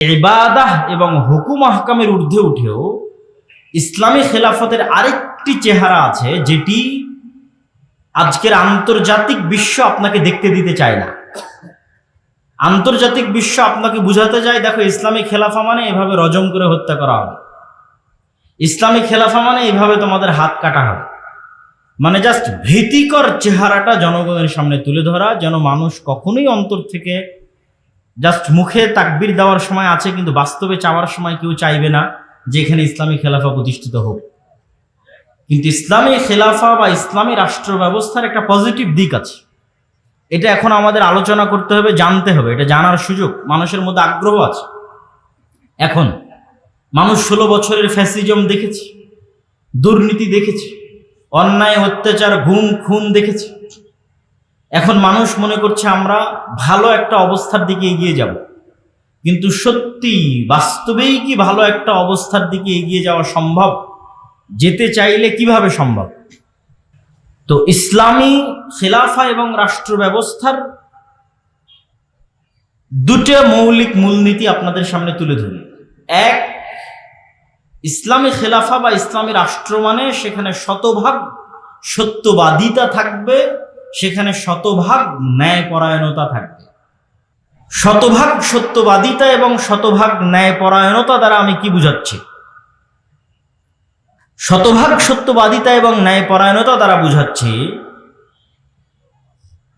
ইবাদাহ এবং হুকুম আহকামের ঊর্ধ্বে উঠেও ইসলামী খেলাফতের আরেকটি চেহারা আছে, যেটি আজকের আন্তর্জাতিক বিশ্ব আপনাকে দেখতে দিতে চায় না। আন্তর্জাতিক বিশ্ব আপনাকে বুঝাতে যায় দেখো ইসলামী খেলাফা মানে এভাবে রজম করে হত্যা করা হবে। ইসলামী খেলাফা মানে এভাবে তোমাদের হাত কাটা হবে। মানে জাস্ট ভীতিকর চেহারাটা জনগণের সামনে তুলে ধরা, যেন মানুষ কখনোই অন্তর থেকে জাস্ট মুখে তাকবির দেওয়ার সময় আছে, কিন্তু বাস্তবে চাওয়ার সময় কেউ চাইবে না যেখানে ইসলামী খেলাফা প্রতিষ্ঠিত হোক। কিন্তু ইসলামী খেলাফা বা ইসলামী রাষ্ট্র ব্যবস্থার একটা পজিটিভ দিক আছে। এটা এখন আমাদের আলোচনা করতে হবে, জানতে হবে। এটা জানার সুযোগ, মানুষের মধ্যে আগ্রহ আছে। এখন, মানুষ ষোলো বছরের ফ্যাসিজম দেখেছে, দুর্নীতি দেখেছে, অন্যায়, অত্যাচার গুম খুন দেখেছে। এখন মানুষ মনে করছে আমরা ভালো একটা অবস্থার দিকে এগিয়ে যাব। কিন্তু সত্যি বাস্তবেই কি ভালো একটা অবস্থার দিকে এগিয়ে যাওয়া সম্ভব? যেতে চাইলে কীভাবে সম্ভব? তো ইসলামী খেলাফা এবং রাষ্ট্র ব্যবস্থার দুটো মৌলিক মূলনীতি আপনাদের সামনে তুলে ধরি। এক, ইসলামী খেলাফা বা ইসলামী রাষ্ট্র মানে সেখানে শতভাগ সত্যবাদিতা থাকবে সেখানে শতভাগ ন্যায়পরায়ণতা থাকবে। শতভাগ সত্যবাদিতা এবং শতভাগ ন্যায়পরায়ণতা দ্বারা আমি কি বুঝাচ্ছি? শতভাগ সত্যবাদিতা এবং ন্যায়পরায়ণতা দ্বারা বুঝাচ্ছি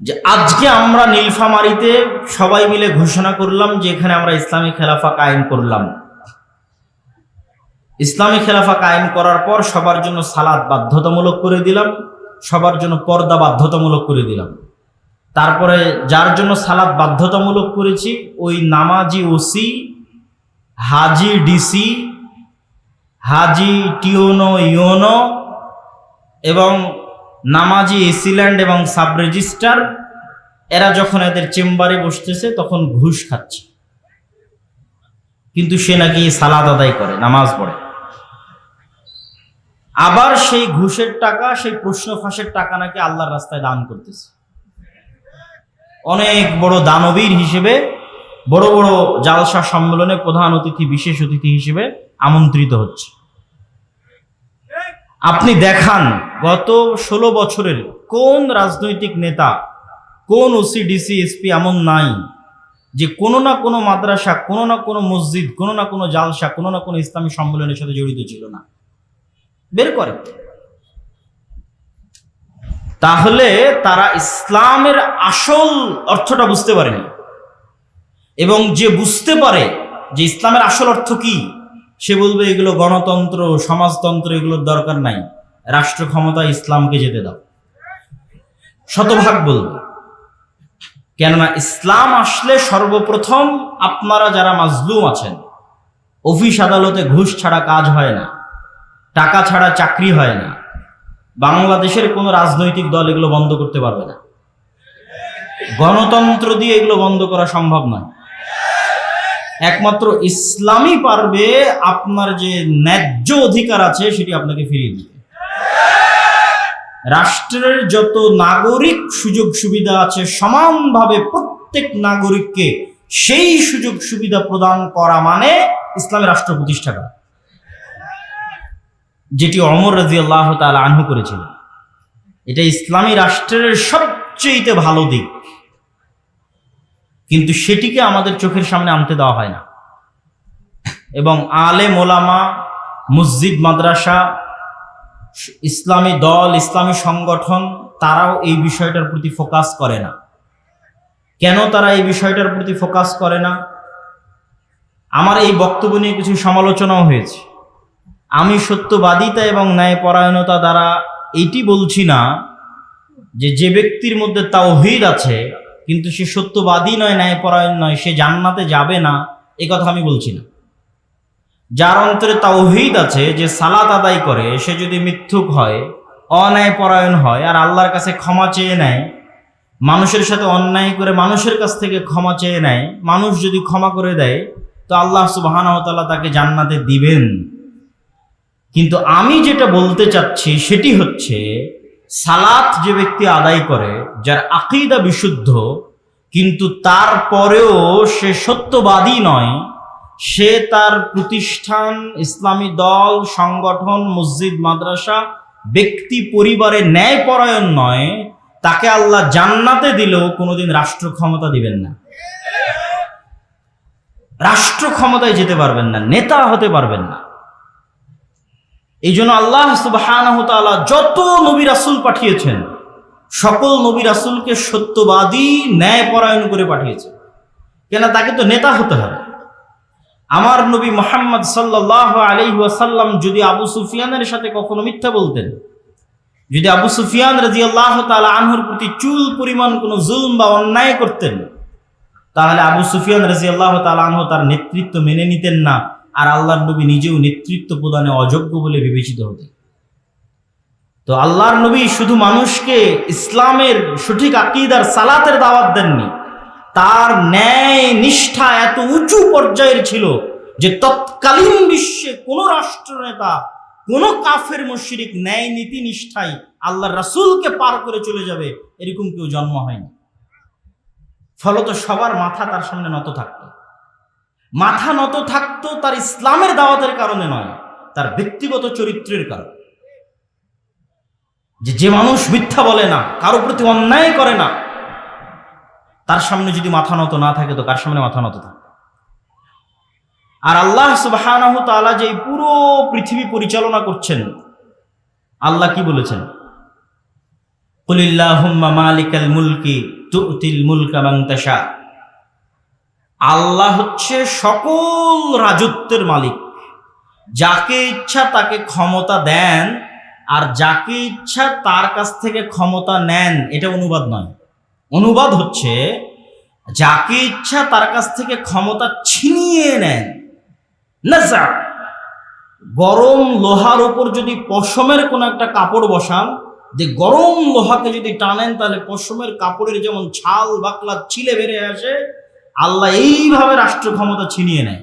যে আজকে আমরা নীলফামারিতে সবাই মিলে ঘোষণা করলাম যে এখানে আমরা ইসলামী খেলাফা কায়েম করলাম। ইসলামী খেলাফা কায়েম করার পর সবার জন্য সালাদ বাধ্যতামূলক করে দিলাম। সবার জন্য পর্দা বাধ্যতামূলক করে দিলাম। তারপরে যার জন্য সালাদ বাধ্যতামূলক করেছি, ওই নামাজি ওসি, হাজি ডিসি, হাজি টিওনো ইওনো এবং নামাজি এসিল্যান্ড এবং সাব রেজিস্ট্রার এরা যখন এদের চেম্বারে বসতেছে তখন ঘুষ খাচ্ছে। কিন্তু সে নাকি সালাদ আদায় করে, নামাজ পড়ে। আবার সেই ঘুষের টাকা, সেই প্রশ্ন ফাঁসের টাকা নাকি আল্লাহর রাস্তায় দান করতেছে। অনেক বড় দানবীর হিসেবে, বড় বড় জালসা সম্মেলনে প্রধান অতিথি, বিশেষ অতিথি হিসেবে আমন্ত্রিত হচ্ছে। আপনি দেখান, গত ষোলো বছরের কোন রাজনৈতিক নেতা, কোন ওসি ডিসি এসপি এমন নাই যে কোনো না কোনো মাদ্রাসা, কোনো না কোনো মসজিদ, কোনো না কোনো জালসা, কোনো না কোনো ইসলামী সম্মেলনের সাথে জড়িত ছিল না। বের করে। তাহলে তারা ইসলামের আসল অর্থটা বুঝতে পারেনি। এবং যে বুঝতে পারে যে ইসলামের আসল অর্থ কি, সে বলবে, এগুলো গণতন্ত্র, সমাজতন্ত্র, এগুলোর দরকার নাই। রাষ্ট্র ক্ষমতা ইসলামকে যেতে দাও। শতভাগ বলবে। কেননা ইসলাম আসলে সর্বপ্রথম আপনারা যারা মাজলুম আছেন, অফিস আদালতে ঘুষ ছাড়া কাজ হয় না। টাকা ছাড়া চাকরি হয় না। বাংলাদেশের কোনো রাজনৈতিক দল এগুলো বন্ধ করতে পারবে না। গণতন্ত্র দিয়ে এগুলো বন্ধ করা সম্ভব নয়। একমাত্র ইসলামই পারবে আপনার যে ন্যায্য অধিকার আছে সেটি আপনাকে ফিরিয়ে দিতে। রাষ্ট্রের যত নাগরিক সুযোগ সুবিধা আছে সমানভাবে প্রত্যেক নাগরিককে সেই সুযোগ সুবিধা প্রদান করা মানে ইসলামী রাষ্ট্র প্রতিষ্ঠা করা। যেটি অমর রাজি আল্লাহ তাল আনহু করেছিলেন। এটা ইসলামী রাষ্ট্রের সবচেয়ে ভালো দিক। কিন্তু সেটিকে আমাদের চোখের সামনে আনতে দেওয়া হয় না। এবং আলে মোলামা মসজিদ, মাদ্রাসা, ইসলামী দল, ইসলামী সংগঠন, তারাও এই বিষয়টার প্রতি ফোকাস করে না। কেন তারা এই বিষয়টার প্রতি ফোকাস করে না? আমার এই বক্তব্য নিয়ে কিছু সমালোচনাও হয়েছে। আমি সত্যবাদিতা এবং ন্যায়পরায়ণতা দ্বারা এটি বলছি না যে যে ব্যক্তির মধ্যে তাওহিদ আছে, কিন্তু সে সত্যবাদী নয়, ন্যায়পরায়ণ নয়, সে জান্নাতে যাবে না, এ কথা আমি বলছি না। যার অন্তরে তাওহিদ আছে, যে সালাত আদায় করে, সে যদি মিথ্যুক হয়, অন্যায়পরায়ণ হয়, আর আল্লাহর কাছে ক্ষমা চেয়ে নেয়, মানুষের সাথে অন্যায় করে মানুষের কাছ থেকে ক্ষমা চেয়ে নেয়, মানুষ যদি ক্ষমা করে দেয়, তো আল্লাহ সুবাহানহতাল্লাহ তাকে জান্নাতে দিবেন। কিন্তু আমি যেটা বলতে চাচ্ছি সেটি হচ্ছে, সালাত যে ব্যক্তি আদায় করে, যার আকিদা বিশুদ্ধ, কিন্তু তারপরেও সে সত্যবাদী নয়, সে তার প্রতিষ্ঠান, ইসলামী দল, সংগঠন, মসজিদ, মাদ্রাসা, ব্যক্তি পরিবারে ন্যায় পরায়ণ নয়, তাকে আল্লাহ জান্নাতে দিলেও কোনোদিন রাষ্ট্র ক্ষমতা দিবেন না। রাষ্ট্র ক্ষমতায় যেতে পারবেন না, নেতা হতে পারবেন না। এই জন্য আল্লাহ তাআলা যত নবী রাসূল পাঠিয়েছেন, সকল নবী রাসূলকে সত্যবাদী ন্যায় পরায়ণ করে পাঠিয়েছেন। কেন? তাকে তো নেতা হতে হবে। আমার নবী মোহাম্মদ সাল্লাহ আলাইহি ওয়াসাল্লাম যদি আবু সুফিয়ানের সাথে কখনো মিথ্যা বলতেন, যদি আবু সুফিয়ান রাজি আল্লাহ তালা আনহুর প্রতি চুল পরিমাণ কোনো জুলম বা অন্যায় করতেন, তাহলে আবু সুফিয়ান রাজি আল্লাহ তালা আনহু তার নেতৃত্ব মেনে নিতেন না। আর আল্লাহর নবী নিজেও নেতৃত্ব প্রদানে অযোগ্য বলে বিবেচিত হতেন তো আল্লাহর নবী শুধু মানুষকে ইসলামের সঠিক আকিদার সালাতের দাওয়াত দেননি। তার ন্যায় নিষ্ঠা এত উঁচু পর্যায়ের ছিল যে তৎকালীন বিশ্বে কোনো রাষ্ট্রনেতা, কোনো কাফের মুশরিক ন্যায় নীতি নিষ্ঠায় আল্লাহর রাসূলকে পার করে চলে যাবে, এরকম কেউ জন্ম হয়নি। ফলত সবার মাথা তার সামনে নত থাকতো। মাথা নত থাকতো তার ইসলামের দাওয়াতের কারণে নয়, তার ব্যক্তিগত চরিত্রের কারণে। যে যে মানুষ মিথ্যা বলে না, কারও প্রতি অন্যায় করে না, তার সামনে যদি মাথা নত না থাকে, তো কার সামনে মাথা নত থাকে আর আল্লাহ তাআলা যে পুরো পৃথিবী পরিচালনা করছেন, আল্লাহ কি বলেছেন? কুলিল্লাহুম্মা মালিকাল মুলকি তুতিল মুলকা আল্লাহ হচ্ছে সকল রাজত্বের মালিক। যাকে ইচ্ছা তাকে ক্ষমতা দেন, আর যাকে ইচ্ছা তার কাছ থেকে ক্ষমতা নেন, এটা অনুবাদ নয়। অনুবাদ হচ্ছে, যাকে ইচ্ছা তার কাছ থেকে ক্ষমতা ছিনিয়ে নেন, নাজা। গরম লোহার উপর যদি পশমের কোনো একটা কাপড় বসান, যে গরম লোহাকে যদি টানেন, তাহলে পশমের কাপড়ের যেমন ছাল, বাকলা ছিলে বেড়ে আসে আল্লাহ এইভাবে রাষ্ট্র ক্ষমতা ছিনিয়ে নেয়।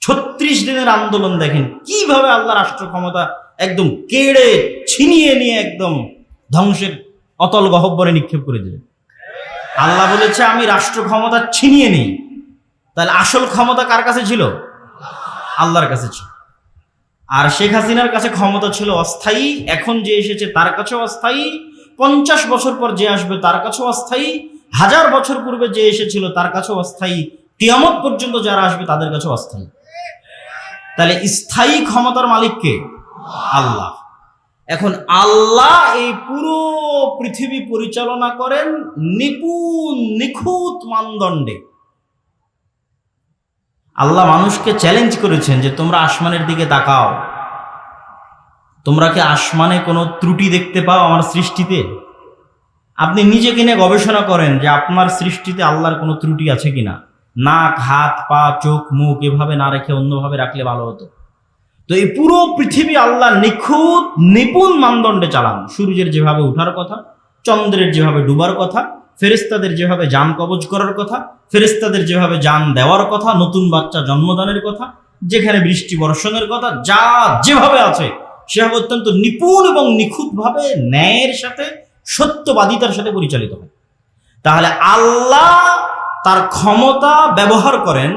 ছত্রিশ দিনের আন্দোলন দেখেন, কীভাবে আল্লাহ রাষ্ট্র ক্ষমতা একদম কেড়ে ছিনিয়ে নিয়ে একদম ধ্বংসের অতল গহব্বরে নিক্ষেপ করে দিলেন। আল্লাহ বলেছে, আমি রাষ্ট্র ক্ষমতা ছিনিয়ে নেই। তাহলে আসল ক্ষমতা কার কাছে ছিল? আল্লাহর কাছে ছিল। আর শেখ হাসিনার কাছে ক্ষমতা ছিল অস্থায়ী, এখন যে এসেছে তার কাছেও অস্থায়ী, পঞ্চাশ বছর পর যে আসবে তার কাছেও অস্থায়ী হাজার বছর পূর্বে যে এসেছিল, তার কাছেও অস্থায়ী। কিয়ামত পর্যন্ত যারা আসবে, তাদের কাছেও অস্থায়ী। তাহলে স্থায়ী ক্ষমতার মালিককে আল্লাহ। এখন আল্লাহ এই পুরো পৃথিবী পরিচালনা করেন নিপুণ, নিখুঁত মানদণ্ডে। আল্লাহ মানুষকে চ্যালেঞ্জ করেছেন যে তোমরা আসমানের দিকে তাকাও। তোমরা কি আসমানে কোনো ত্রুটি দেখতে পাও আমার সৃষ্টিতে? আপনি নিজে কিনে গবেষণা করেন যে আপনার সৃষ্টিতে আল্লাহর কোনো ত্রুটি আছে কিনা। নাক, হাত, পা, চোখ, মুখ এভাবে না রেখে অন্যভাবে রাখলে ভালো হতো। তো এই পুরো পৃথিবী আল্লাহ নিখুঁত, নিপুণ মানদণ্ডে চালান। সূর্যের যেভাবে ওঠার কথা, চন্দ্রের যেভাবে ডুবার কথা ফেরেস্তাদের যেভাবে যান কবজ করার কথা ফেরেস্তাদের যেভাবে যান দেওয়ার কথা, নতুন বাচ্চা জন্মদানের কথা, যেখানে বৃষ্টি বর্ষণের কথা, যা যেভাবে আছে, সেভাবে অত্যন্ত নিপুণ এবং নিখুঁতভাবে ন্যায়ের সাথে সত্যবাদিতার সাথে পরিচালিত হয়। তাহলে আল্লাহ তার ক্ষমতা ব্যবহার করেন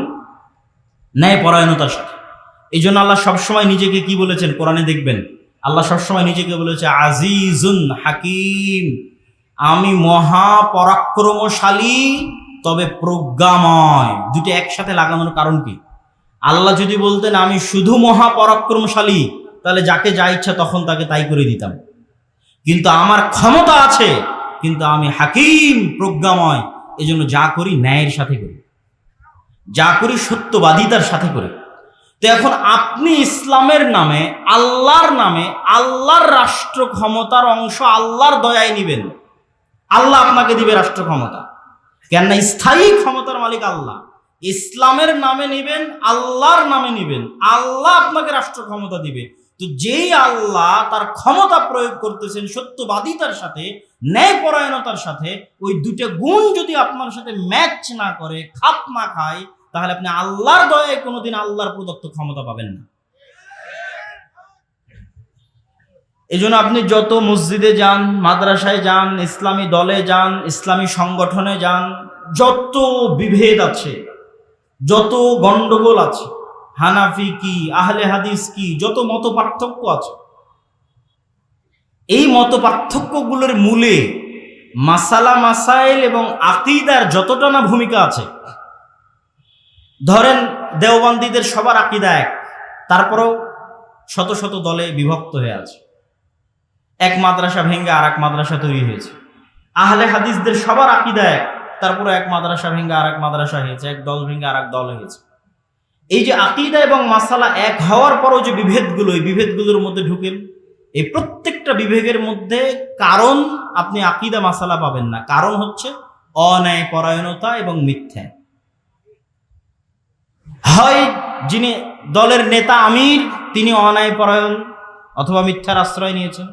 ন্যায় পরায়ণতার সাথে। এই জন্য আল্লাহ সবসময় নিজেকে কি বলেছেন? কোরআনে দেখবেন, আল্লাহ সবসময় নিজেকে বলেছে, আজিজুন হাকিম, আমি মহা পরাক্রমশালী তবে প্রজ্ঞাময়। দুটো একসাথে লাগানোর কারণ কি? আল্লাহ যদি বলতেন, আমি শুধু মহা পরাক্রমশালী তাহলে যাকে যা ইচ্ছা তখন তাকে তাই করে দিতাম। কিন্তু আমার ক্ষমতা আছে, কিন্তু আমি হাকিম প্রজ্ঞাময়, এজন্য যা করি ন্যায়ের সাথে করি। যা করি সত্যবাদিতার সাথে করি। তো এখন আপনি ইসলামের নামে, আল্লাহর নামে, আল্লাহর রাষ্ট্র ক্ষমতার অংশ আল্লাহর দয়ায় নিবেন। আল্লাহ আপনাকে দিবে রাষ্ট্র ক্ষমতা। কেননা স্থায়ী ক্ষমতার মালিক আল্লাহ। ইসলামের নামে নিবেন, আল্লাহর নামে নিবেন। আল্লাহ আপনাকে রাষ্ট্র ক্ষমতা দিবে। তো যেই আল্লাহ তার ক্ষমতা প্রয়োগ করতেছেন সত্যবাদিতার সাথে, ন্যায়পরায়ণতার সাথে, ওই দুটো গুণ যদি আপনার সাথে ম্যাচ না করে, খাপ না খায়, তাহলে আপনি আল্লাহর দয়ায় কোনোদিন আল্লাহর প্রদত্ত ক্ষমতা পাবেন না। এই জন্য আপনি যত মসজিদে যান, মাদ্রাসায় যান, ইসলামী দলে যান, ইসলামী সংগঠনে যান, যত বিভেদ আছে, যত গন্ডগোল আছে হানাফি কি, আহলে হাদিস কি, যত মত পার্থক্য আছে। এই মত পার্থক্যগুলোর মূলে মাসালা, মাসাইল এবং আকিদার যতটা না ভূমিকা আছে, ধরেন দেওবন্দিদের সবার আকিদা এক, তারপরেও শত শত দলে বিভক্ত হয়ে আছে। এক মাদ্রাসা ভেঙে আর এক মাদ্রাসা তৈরি হয়েছে। আহলে হাদিসদের সবার আকিদা এক তারপরে এক মাদ্রাসা ভেঙে আর এক মাদ্রাসা হয়েছে, এক দল ভেঙে আর এক দল হয়েছে। এই যে আকিদা এবং মাসালা এক হওয়ার পরও যে বিভেদগুলো, এই বিভেদগুলোর মধ্যে ঢুকেন। এই প্রত্যেকটা বিভেদের মধ্যে কারণ আপনি আকিদা, মাসালা পাবেন না। কারণ হচ্ছে অন্যায়, পরায়ণতা এবং মিথ্যা। হয় যিনি দলের নেতা আমির, তিনি অন্যায়, পরায়ণ অথবা মিথ্যার আশ্রয় নিয়েছেন।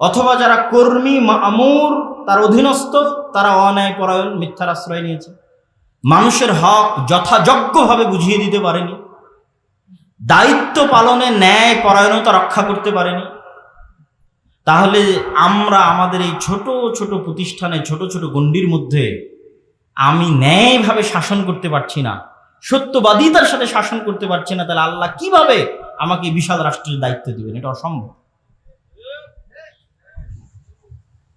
অথবা যারা কর্মী মামুর তার অধীনস্থ, তারা অন্যায়, পরায়ণ, মিথ্যার আশ্রয় নিয়েছে মানুষের হক যথাযোগ্যভাবে বুঝিয়ে দিতে পারেনি। দায়িত্ব পালনে ন্যায় পরায়ণতা রক্ষা করতে পারেনি। তাহলে আমরা আমাদের এই ছোট ছোট প্রতিষ্ঠানে, ছোট ছোট গণ্ডির মধ্যে আমি ন্যায়ভাবে শাসন করতে পারছি না, সত্যবাদিতার সাথে শাসন করতে পারছি না, তাহলে আল্লাহ কীভাবে আমাকে বিশাল রাষ্ট্রের দায়িত্ব দিবেন? এটা অসম্ভব।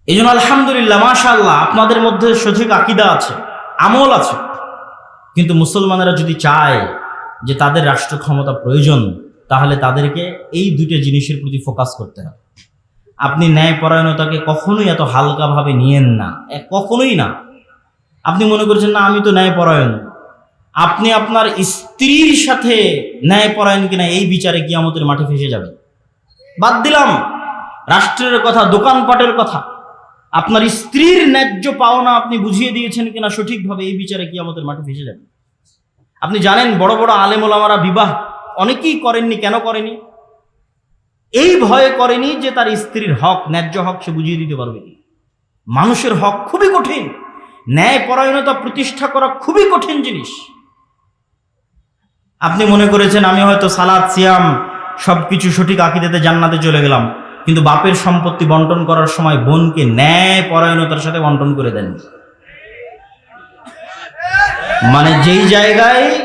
এই জন্য আলহামদুলিল্লাহ মাশাল্লাহ আপনাদের মধ্যে সঠিক আকিদা আছে, আমল আছে। কিন্তু মুসলমানেরা যদি চায় যে তাদের রাষ্ট্র ক্ষমতা প্রয়োজন, তাহলে তাদেরকে এই দুটো জিনিসের প্রতি ফোকাস করতে হবে। আপনি ন্যায়পরায়ণতাকে কখনোই এত হালকাভাবে নিয়েন না। কখনোই না। আপনি মনে করছেন, না, আমি তো ন্যায়পরায়ণ। আপনি আপনার স্ত্রীর সাথে ন্যায়পরায়ণ কিনা এই বিচারে কি আমাদের মাঠে ফেসে যাবে বাদ দিলাম। রাষ্ট্রের কথা, দোকানপাটের কথা। আপনার স্ত্রীর ন্যায্য পাওনা আপনি বুঝিয়ে দিয়েছেন কিনা সঠিকভাবে এই বিচারে কি আমাদের মাঠে ভেসে যাবে। আপনি জানেন বড় বড় আলেমোলামারা বিবাহ অনেকেই করেননি, কেন করেনি? এই ভয়ে করেনি যে তার স্ত্রীর হক, ন্যায্য হক সে বুঝিয়ে দিতে পারবে কি? মানুষের হক খুবই কঠিন ন্যায় পরায়ণতা প্রতিষ্ঠা করা খুবই কঠিন জিনিস। আপনি মনে করেছেন, আমি হয়তো সালাদ, সিয়াম সবকিছু সঠিক আকিদাতে জান্নাতে চলে গেলাম। কিন্তু বাপের সম্পত্তি বন্টন করার সময় বোনকে ন্যায় পরায়ণতার সাথে বন্টন করে দেন। মানে যেই জায়গায়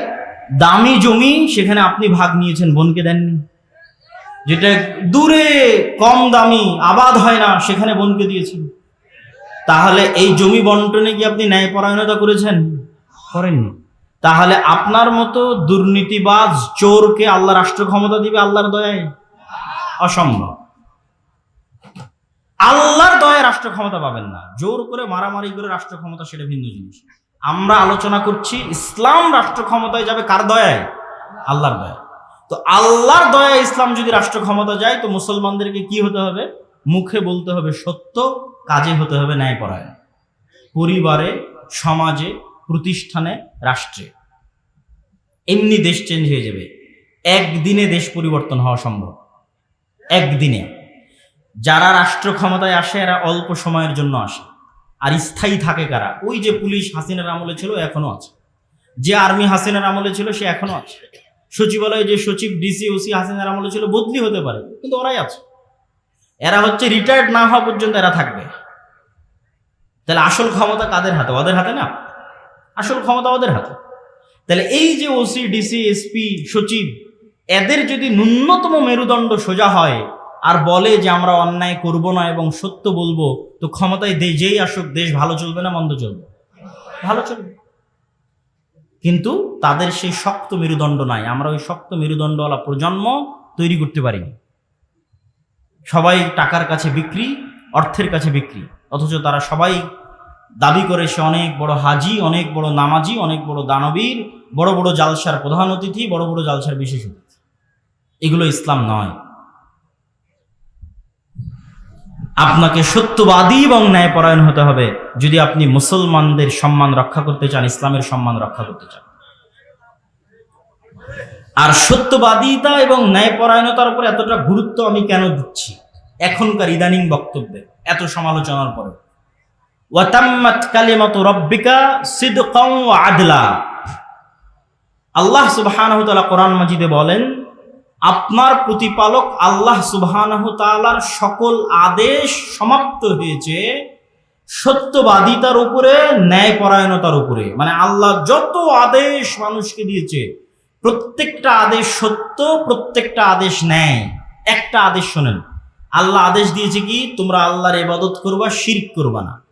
দামি জমি সেখানে আপনি ভাগ নিয়েছেন বোনকে দেননি। যেটা দূরে কম দামি আবাদ হয় না সেখানে বোনকে দিয়েছেন। তাহলে এই জমি বন্টনে কি আপনি ন্যায় পরায়ণতা করেছেন? করেননি। তাহলে আপনার মতো দুর্নীতিবাজ চোরকে আল্লাহ রাষ্ট্র ক্ষমতা দিবে আল্লাহর দয়ায়? অসম্ভব। আল্লাহর দয়ায় রাষ্ট্র ক্ষমতা পাবেন না। জোর করে মারামারি করে রাষ্ট্র ক্ষমতা সেটা ভিন্ন জিনিস। আমরা আলোচনা করছি, ইসলাম রাষ্ট্র ক্ষমতায় যাবে কার দয়ায়? আল্লাহর দয়ায়। তো আল্লাহর দয়ায় ইসলাম যদি রাষ্ট্র ক্ষমতা যায়, তো মুসলমানদেরকে কি হতে হবে? মুখে বলতে হবে সত্য, কাজে হতে হবে ন্যায়পরায়ণ। পরিবারে, সমাজে, প্রতিষ্ঠানে, রাষ্ট্রে। এমনি দেশ চেঞ্জ হয়ে যাবে। একদিনে দেশ পরিবর্তন হওয়া সম্ভব। একদিনে। যারা রাষ্ট্র ক্ষমতায় আসে, এরা অল্প সময়ের জন্য আসে। আর স্থায়ী থাকে কারা? ওই যে পুলিশ হাসিনার আমলে ছিল এখনও আছে। যে আর্মি হাসিনার আমলে ছিল, সে এখনও আছে। সচিবালয়ে যে সচিব, ডিসি, ওসি হাসিনার আমলে ছিল, বদলি হতে পারে, কিন্তু ওরাই আছে। এরা হচ্ছে রিটায়ার্ড না হওয়া পর্যন্ত এরা থাকবে। তাহলে আসল ক্ষমতা কাদের হাতে? ওদের হাতে না? আসল ক্ষমতা ওদের হাতে। তাহলে এই যে ওসি, ডিসি, এসপি, সচিব, এদের যদি ন্যূনতম মেরুদণ্ড সোজা হয় আর বলে যে আমরা অন্যায় করব না এবং সত্য বলব, তো ক্ষমতায় যেই আসুক, দেশ ভালো চলবে না, মন্দ চলবে? ভালো চলবে। কিন্তু তাদের সেই শক্ত মেরুদণ্ড নাই। আমরা ওই শক্ত মেরুদণ্ডওয়ালা প্রজন্ম তৈরি করতে পারিনি সবাই টাকার কাছে বিক্রি, অর্থের কাছে বিক্রি। অথচ তারা সবাই দাবি করে, সে অনেক বড় হাজি, অনেক বড় নামাজি, অনেক বড় দানবীর, বড় বড় জালসার প্রধান অতিথি, বড় বড় জালসার বিশেষ অতিথি। এগুলো ইসলাম নয়। আপনাকে সত্যবাদী এবং ন্যায়পরায়ণ হতে হবে যদি আপনি মুসলমানদের সম্মান রক্ষা করতে চান, ইসলামের সম্মান রক্ষা করতে চান। আর সত্যবাদিতা এবং ন্যায়পরায়ণতার উপর এতটা গুরুত্ব আমি কেন দিচ্ছি? এখনকার ইদানিং বক্তব্যে, এত সমালোচনার পরে রব্বিকা আদলা। আল্লাহ সুবহানাহু তাআলা কোরআন মাজিদে বলেন আপনার প্রতিপালক আল্লাহ সুবহানাহু সকল আদেশ সমাপ্ত হয়েছে সত্যবাদিতার উপরে, ন্যায়পরায়ণতার উপরে। মানে আল্লাহ যত আদেশ মানুষকে দিয়েছে, প্রত্যেকটা আদেশ সত্য, প্রত্যেকটা আদেশ ন্যায়। একটা আদেশ শোনেন। আল্লাহ আদেশ দিয়েছে কি? তোমরা আল্লাহর ইবাদত করবা শির করবা না।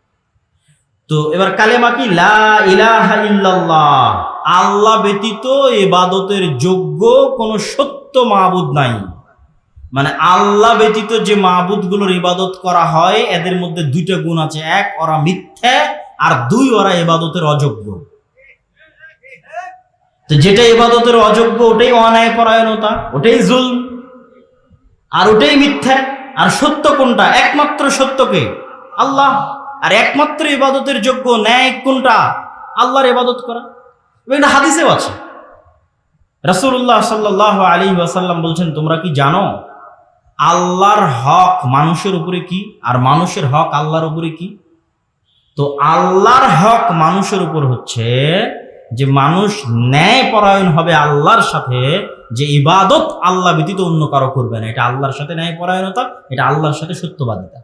তো এবার কালেমা কি? আল্লাহ ব্যতীত ইবাদতের যোগ্য কোনো সত্য মাবুদ নাই। মানে আল্লাহ ব্যতীত যে মাবুদগুলোর ইবাদত করা হয়, এদের মধ্যে দুইটা গুণ আছে। এক, ওরা মিথ্যা, আর দুই, ওরা এবাদতের অযোগ্য। তো যেটা ইবাদতের অযোগ্য, ওটাই অন্যায় পরায়ণতা ওটাই জুল আর ওটাই মিথ্যা। আর সত্য কোনটা? একমাত্র সত্যকে। আল্লাহ। আর একমাত্র ইবাদতের যোগ্য ন্যায় কোনটা? আল্লাহর ইবাদত করা। এটা হাদিসেও আছে। রাসূলুল্লাহ সাল্লাহ আলী ওয়াসাল্লাম বলছেন, তোমরা কি জানো, আল্লাহর হক মানুষের উপরে কি আর মানুষের হক আল্লাহর উপরে কি? তো আল্লাহর হক মানুষের উপর হচ্ছে যে মানুষ ন্যায় পরায়ণ হবে আল্লাহর সাথে, যে ইবাদত আল্লাহ ব্যতীত অন্য কারও করবে না। এটা আল্লাহর সাথে ন্যায় পরায়ণতা, এটা আল্লাহর সাথে সত্যবাদিতা।